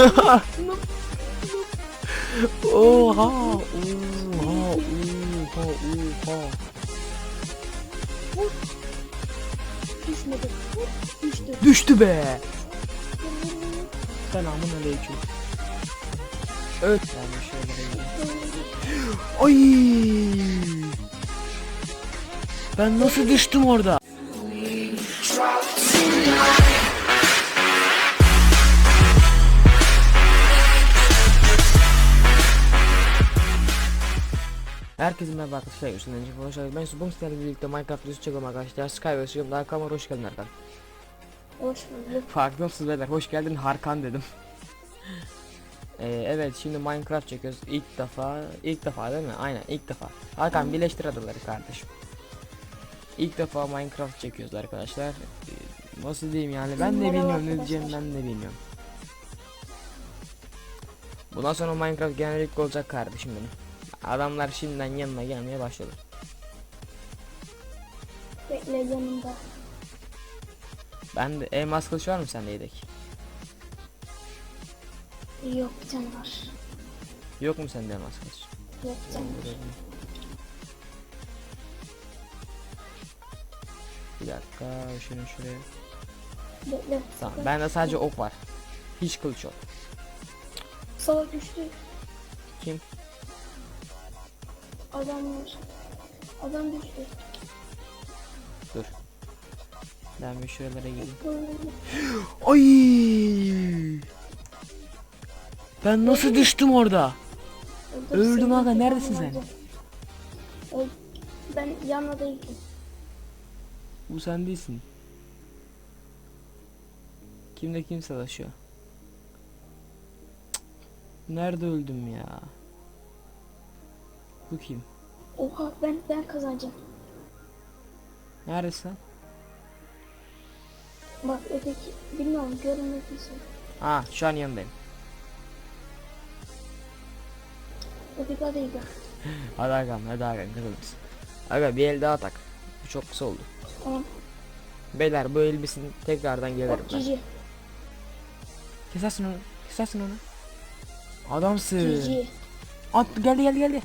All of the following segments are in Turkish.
Oha. Oha. Oha. Oha. Düşmedi. Düştü. Düştü be. Selamun aleyküm. Evet. Bir şöyle. Ay. Ben nasıl düştüm orada? Herkese merhaba arkadaşlar. Üstünden önce geldiniz. Ben Subum sizlerle birlikte Minecraft videosu çekiyorum arkadaşlar. Skywars videom daha kamera hoş geldin Erkan. Hoş bulduk. Farkında mısınız beyler? Hoş geldin Harkan dedim. Ee, evet şimdi Minecraft çekiyoruz ilk defa ilk defa değil mi? Aynen ilk defa. Hakan birleştir adaları kardeşim. İlk defa Minecraft çekiyoruz arkadaşlar. Ee, nasıl diyeyim yani ben de bilmiyorum ne arkadaşlar. diyeceğim ben de bilmiyorum. Bundan sonra Minecraft genellikle olacak kardeşim benim. Adamlar şimdiden yanıma gelmeye başladı. Bekle yanımda. Ben de elmas kılıç var mı sende yedek? Yok bir tane var. Yok mu sende elmas kılıç? Yok bir tane var. Bir dakika şunu şuraya. Bekle. Tamam bende sadece ok var. Hiç kılıç yok. Savaş düştü. Kim? Adam var. Adam düştü. Dur. Ben bir şuralara. Öldü. Ay! Ben nasıl düştüm orada? Öldü. Öldüm aga, neredesin sen? Ben yanına değildim. Bu sen değilsin. Kimle kim savaşıyor? Nerede öldüm ya? Bu kim? Oha ben ben kazanacağım. Neredesin? Bak öteki bilmiyorum görünmediyse. Ha şu an yanındayım. Öteki adaydı. Hadi Hakan hadi Hakan kazanırız. Aga bir el daha tak. Bu çok kısa oldu. Tamam. Beyler bu elbisin tekrardan gelirim Bak ben. cici. Kesersin onu. Kesersin onu. Adamsın. Cici. At geldi geldi geldi.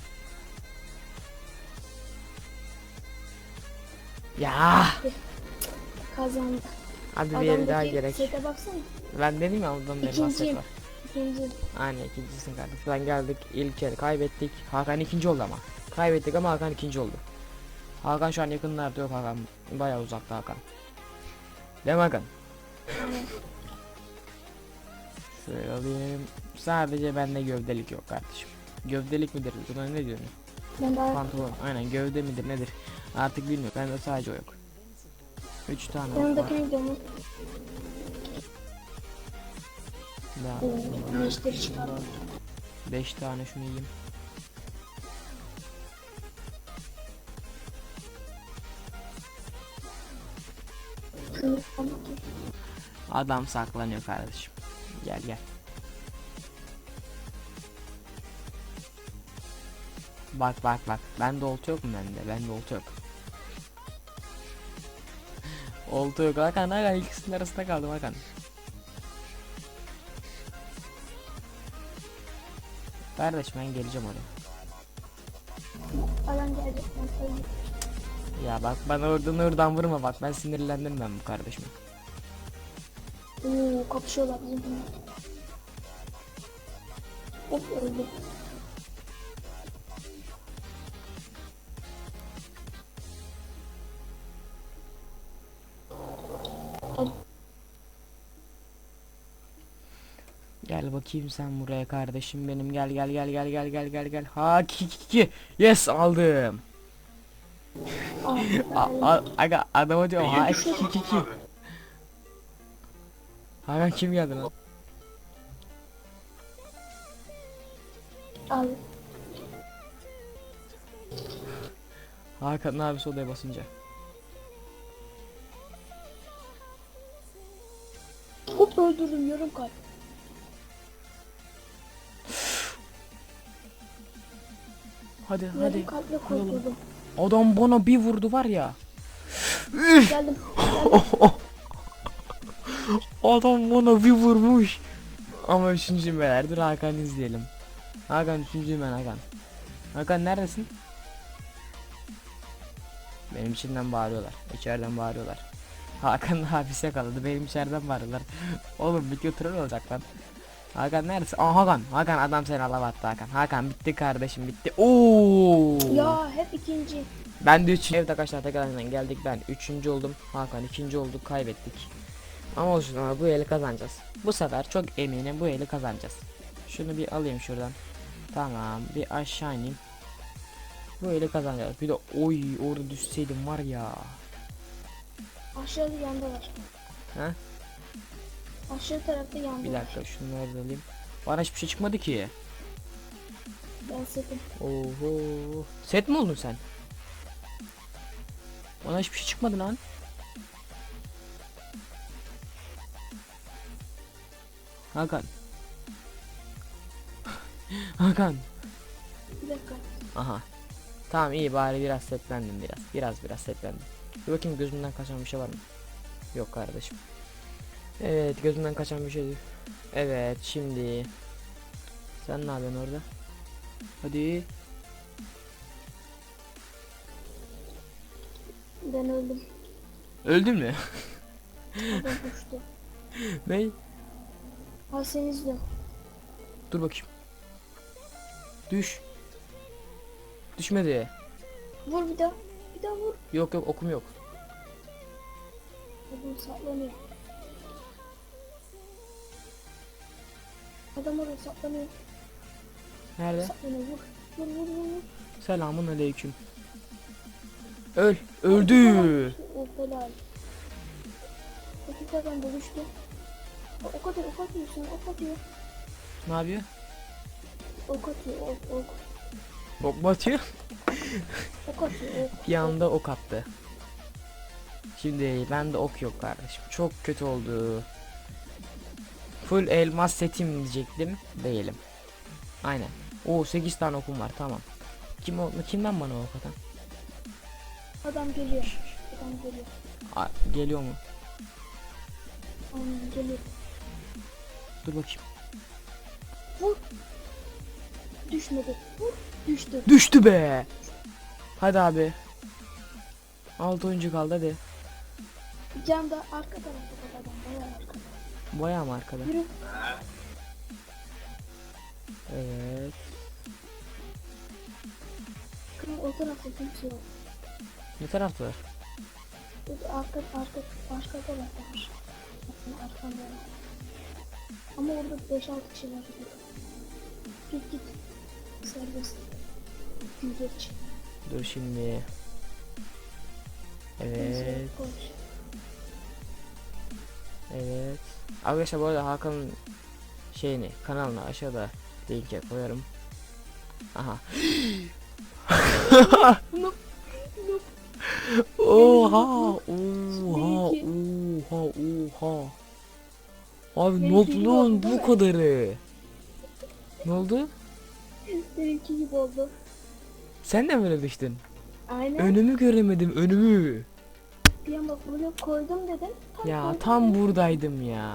Ya. Kazandı. Hadi bir el daha gerek. sete baksana. Ben dedim ya ondan bir bahset İkinciyim. var. İkinci. Aynen ikincisin kardeş. Ben geldik ilk el kaybettik. Hakan ikinci oldu ama. Kaybettik ama Hakan ikinci oldu. Hakan şu an yakınlarda yok Hakan. Bayağı uzakta Hakan. Değil mi Hakan? Şöyle alayım. Sadece bende gövdelik yok kardeşim. Gövdelik midir? Buna ne diyorsun? Ben daha Pantolon. Aynen gövde midir nedir? Artık bilmiyorum. Bende sadece o yok. 3 tane ok var. yanındakini gömün. Daha Güneşleri çıkar. 5 tane şunu yiyeyim. Adam saklanıyor kardeşim. Gel gel. Bak bak bak. Bende olta yok mu bende? Bende olta yok. olta yok. Hakan Hakan ikisinin arasında kaldım Hakan. Kardeş ben geleceğim oraya. Ben söyleyeyim. Ya bak bana oradan oradan vurma bak ben sinirlendim ben bu kardeşime. Oo kapışıyorlar bizimkiler. Hop öldü. Bakayım sen buraya kardeşim benim gel gel gel gel gel gel gel gel. Ha ki ki ki. Yes aldım. Aa, A, a, aga adama diyorum ha ki ki ki ki. Hakan kim geldi lan? al. Hakan abisi odaya basınca. Hop öldürdüm yarım kalp. Hadi hadi. kalple kurtuldum. Adam bana bir vurdu var ya. Geldim. Adam bana bir vurmuş. Ama üçüncüyüm beyler. Dur Hakan'ı izleyelim. Hakan üçüncüyüm ben Hakan. Hakan neredesin? Benim içinden bağırıyorlar. İçeriden bağırıyorlar. Hakan da hapis yakaladı. Benim içeriden bağırıyorlar. Oğlum video troll olacak lan. Hakan neredesin? Aa Hakan. Hakan adam seni alava attı Hakan. Hakan bitti kardeşim bitti. Oo. Ya hep ikinci. Ben de 3. Evet arkadaşlar tekrardan geldik. Ben 3. oldum. Hakan 2. olduk. Kaybettik. Ama olsun ama bu eli kazanacağız. Bu sefer çok eminim bu eli kazanacağız. Şunu bir alayım şuradan. Tamam. Bir aşağı ineyim. Bu eli kazanacağız. Bir de oy orada düşseydim var ya. Aşağıda yanda var. Ha? Aşağı tarafta yanda Bir dakika şunları da alayım. Bana hiçbir şey çıkmadı ki. Ben setim. Oho. Set mi oldun sen? Bana hiçbir şey çıkmadı lan. Hakan. Hakan. Bir dakika. Aha. Tamam iyi bari biraz setlendim biraz. Biraz biraz setlendim. Bir bakayım gözümden kaçan bir şey var mı? Yok kardeşim. Evet gözümden kaçan bir şey değil. Evet şimdi. Sen ne yapıyorsun orada? Hadi. Ben öldüm. Öldün mü? Adam uçtu. ne? Ha seni izliyorum. Dur bakayım. Düş. Düşmedi. Vur bir daha. Bir daha vur. Yok yok okum yok. Adam saklanıyor. Adam orada saklanıyor. Nerede? Saklanıyor. Vur. Vur vur vur. vur. Selamun aleyküm. Öl. Öldü. O helal. Hakikaten buluştu. O, ok atıyor, ok atıyor sana, ok atıyor. Ne yapıyor? Ok atıyor, ok, ok. Ok batıyor. Ok atıyor, ok. Bir anda ok attı. Şimdi bende ok yok kardeşim. Çok kötü oldu. Full elmas setim diyecektim. Değilim. Aynen. O 8 tane okum var tamam. Kim o, kimden bana ok atan? Adam geliyor. Adam geliyor. Aa, geliyor mu? Aynen geliyor. Dur bakayım. Vur. Düşmedi. Vur. Düştü. Düştü be. Hadi abi. 6 oyuncu kaldı hadi. Can da arka tarafta Bayağı mı arkada? Yürü. Evet. Kral o tarafta kimse yok. Ne taraftalar? Biz arka, arka, başka tarafta var. Yani arkanda var. Ama orada 5-6 kişi var. Git git. Serbest. Geç. Dur şimdi. Evet. Evet. Arkadaşlar bu arada Hakan'ın şeyini kanalına aşağıda linke koyarım. Aha. Oha, oha, Benimki. oha, oha. Abi Benimki değil bu kadarı? Ne oldu? Seninki gibi oldu. Sen de mi öyle düştün? Aynen. Önümü göremedim önümü. Bir an bak buraya koydum dedim. Tam Ya koydum tam dedim. buradaydım ya.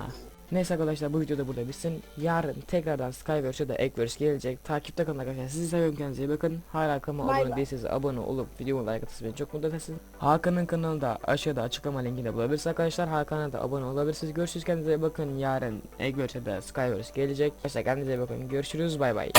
Neyse arkadaşlar bu videoda burada bitsin. Yarın tekrardan Skyverse ya da Eggverse gelecek. Takipte kalın arkadaşlar. Sizi seviyorum kendinize iyi bakın. Hala kanalıma abone değilseniz abone olup videomu like atarsanız beni çok mutlu edersiniz. Hakan'ın kanalında aşağıda açıklama linkinde bulabilirsiniz arkadaşlar. Hakan'a da abone olabilirsiniz. Görüşürüz kendinize iyi bakın. Yarın Eggverse ya da Skyverse gelecek. Arkadaşlar kendinize iyi bakın. Görüşürüz bay bay.